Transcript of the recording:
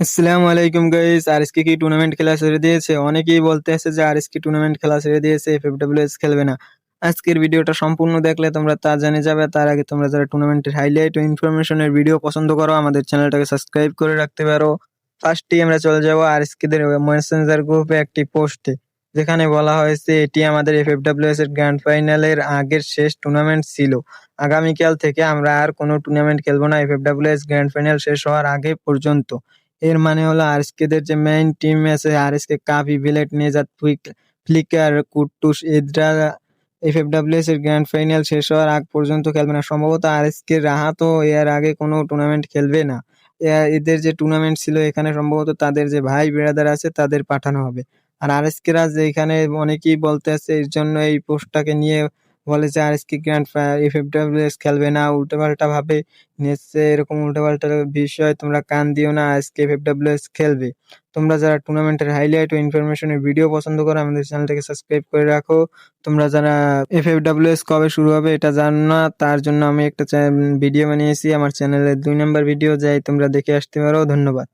আসসালামু আলাইকুম guys RSK কি টুর্নামেন্ট খেলা ছেড়ে দিয়েছে? অনেকেই বলতে আছে যে আর আরএসকে টুর্নামেন্ট খেলা ছেড়ে দিয়েছে এফএফডব্লিউএস খেলবে না। আজকের ভিডিওটা সম্পূর্ণ দেখলে তোমরা তা জেনে যাবে। তার আগে তোমরা যারা টুর্নামেন্টের হাইলাইট ও ইনফরমেশনের ভিডিও পছন্দ করো, আমাদের চ্যানেলটাকে সাবস্ক্রাইব করে রাখতে পারো। ফার্স্টেই আমরা চলে যাব আরএসকে দের মেসেঞ্জার গ্রুপে একটি পোস্টে যেখানে বলা হয়েছে এটি আমাদের এফএফডব্লিউএস এর গ্র্যান্ড ফাইনালের আগের শেষ টুর্নামেন্ট ছিল। আগামীকাল থেকে আমরা আর কোনো টুর্নামেন্ট খেলব না এফএফডব্লিউএস গ্র্যান্ড ফাইনাল শেষ হওয়ার আগে পর্যন্ত। এর মানে হলো আরএসকে দের যে মেইন টিম আছে, আরএসকে কাপি ভিলেট নেজাত ফুইক ফ্লিকার কুট্টুস এদরা এফএফডব্লিউএস এর গ্র্যান্ড ফাইনাল শেষ হওয়ার আগ পর্যন্ত খেলবে না। সম্ভবত আরএসকে রাহাতও এর আগে কোনো টুর্নামেন্ট খেলবে না। এদের যে টুর্নামেন্ট ছিল, এখানে সম্ভবত তাদের যে ভাই ব্রাদার আছে, তাদের পাঠানো হবে। আর আরএসকেরা যে এখানে অনেকেই বলতে আছে, এর জন্য এই পোস্টটাকে নিয়ে বলেছে আরএসকে গ্র্যান্ড এফএফডব্লিউএস খেলবে না, উল্টোপাল্টা ভাবে নেচে এরকম উল্টোপাল্টা বিষয় তোমরা কান দিও না আর S K F F W S খেলবে। তোমরা যারা টুর্নামেন্টের হাইলাইট ও ইনফরমেশনের ভিডিও পছন্দ করো, আমাদের চ্যানেলটাকে সাবস্ক্রাইব করে রাখো। তোমরা যারা এফ এফ ডাব্লিউ এস কবে শুরু হবে এটা জানো না, তার জন্য আমি একটা ভিডিও বানিয়েছি, আমার চ্যানেলের দুই নম্বর ভিডিও যাই তোমরা দেখে আসতে পারো, ধন্যবাদ।